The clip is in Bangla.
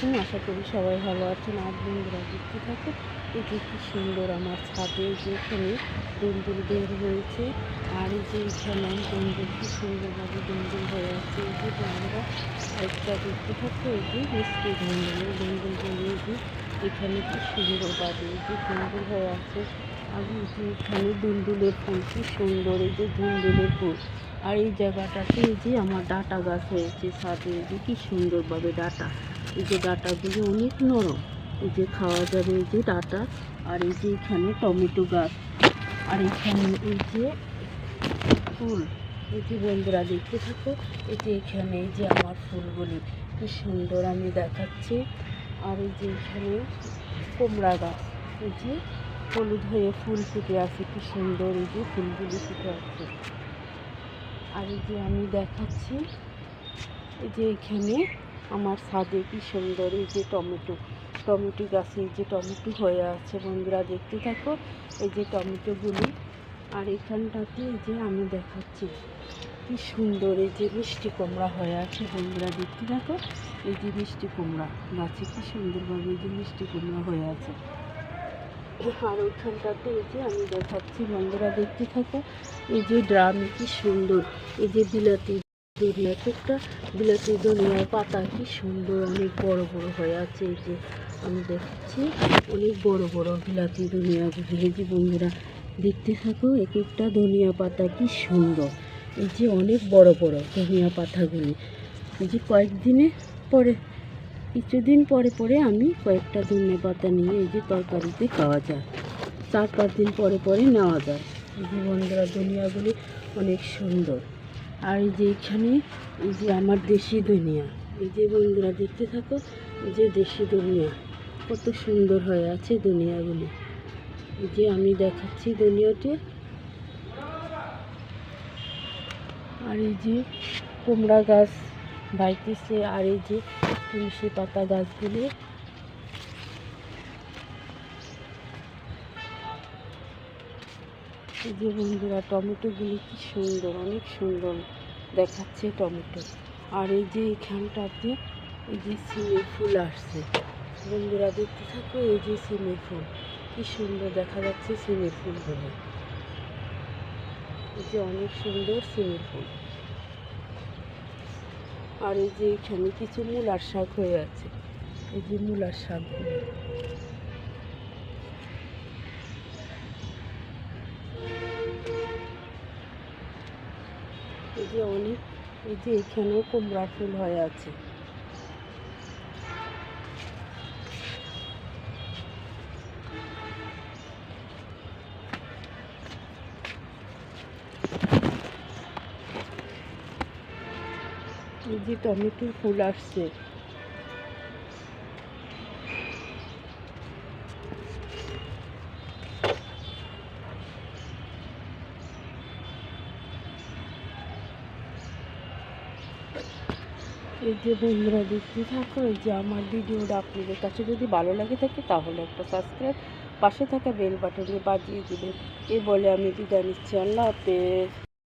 আলাইকুম আশা করি সবাই ভালো আছেন। আর বন্ধুরা, দেখতে থাকে এটি কি সুন্দর আমার ছাদে যেখানে দুন্দুল বের হয়েছে। আর এই যে এখানে দুন্দুল কি সুন্দরভাবে দুন্দুল হয়ে আছে। এই যে আমরা একটা দেখতে থাকো এই যে মিষ্টি এই দুন্দুল বলে এখানে কি সুন্দরভাবে এই যে দুন্দুল হয়ে আছে। এই যে এখানে দুন্দুলের ফুল কি সুন্দর এই যে দুন্দুলের ফুল আর এই জায়গাটাতে এই যে আমার ডাটা গাছ হয়েছে ছাদে এই যে কি সুন্দরভাবে ডাটা এই যে ডাটাগুলো অনেক নরম এই যে খাওয়া যাবে এই যে ডাটা আর এই যে এখানে টমেটো গাছ আর এখানে এই যে ফুল এই যে বন্ধুরা দেখতে থাকো এই যে এখানে এই যে আমার ফুলগুলি কি সুন্দর আমি দেখাচ্ছি আর এই যে এখানে কুমড়া গাছ এই যে হলুদ হয়ে ফুল ফুটে আছে কি সুন্দর এই যে ফুলগুলি ফুটে আছে আর এই যে আমি দেখাচ্ছি এই যে এখানে আমার ছাদে কি সুন্দর এই যে টমেটো টমেটো গাছে এই যে টমেটো হয়ে আছে বন্ধুরা দেখতে থাকো এই যে টমেটোগুলি আর এখানটাতে এই যে আমি দেখাচ্ছি কি সুন্দর এই যে মিষ্টি কুমড়া হয়ে আছে বন্ধুরা দেখতে থাকো এই যে মিষ্টি কুমড়া গাছে কি সুন্দরভাবে এই যে মিষ্টি কুমড়া হয়ে আছে আর ওইখানটাতে এই যে আমি দেখাচ্ছি, বন্ধুরা দেখতে থাকো। এই যে ড্রাম কি সুন্দর। এই যে বিলাতি ধনিয়া একটা বিলাতি ধনিয়ার পাতা কি সুন্দর, অনেক বড় বড় হয়ে আছে। এই যে আমি দেখাচ্ছি, অনেক বড় বড় বিলাতি ধনিয়াগুলি এই যে বন্ধুরা দেখতে থাকো, এক একটা ধনিয়া পাতা কি সুন্দর। এই যে অনেক বড় বড় ধনিয়া পাতাগুলি। এই যে কয়েকদিনে পরে কিছুদিন পরে পরে আমি কয়েকটা ধনিয়া পাতা নিয়ে এই যে তরকারিতে খাওয়া যায়। চার পাঁচ দিন পরে পরে নেওয়া যায়। এই যে বন্ধুরা অনেক সুন্দর। আর এই যে এখানে এই যে আমার দেশি ধনিয়া এই যে বন্ধুরা, দেখতে থাকো, এই যে দেশি ধনিয়া কত সুন্দর হয়ে আছে ধনিয়াগুলি এই যে আমি দেখাচ্ছি ধনিয়াটি আর এই যে কুমড়া গাছ। বাইতেছে আর এই যে তুলসী পাতা গাছগুলি। যে বন্ধুরা, টমেটোগুলি কি সুন্দর, অনেক সুন্দর দেখাচ্ছে টমেটো। আর এই যে এখানটাতে এই যে সিমের ফুল আসছে। বন্ধুরা, দেখতে থাকো এই যে সিমের ফুল। কি সুন্দর দেখা যাচ্ছে সিমের ফুলগুলো। এই যে অনেক সুন্দর সিমের ফুল। আর এই যে এখানে কিছু মূলার শাক হয়ে আছে। এই যে মূলার শাক। এই যে অনেক, এই যে এখানেও কুমড়া ফুল হয়ে আছে। এই যে টমেটোর ফুল আসছে। এই যে বন্ধুরা, দেখতে থাকো, এই যে আমার ভিডিওটা আপনাদের কাছে যদি ভালো লাগে থাকে, তাহলে একটা সাবস্ক্রাইব পাশে থাকা বেল বাটনে বাজিয়ে দেবেন। এ বলে আমি বিদায় নিচ্ছি। আল্লাহ হাফেজ।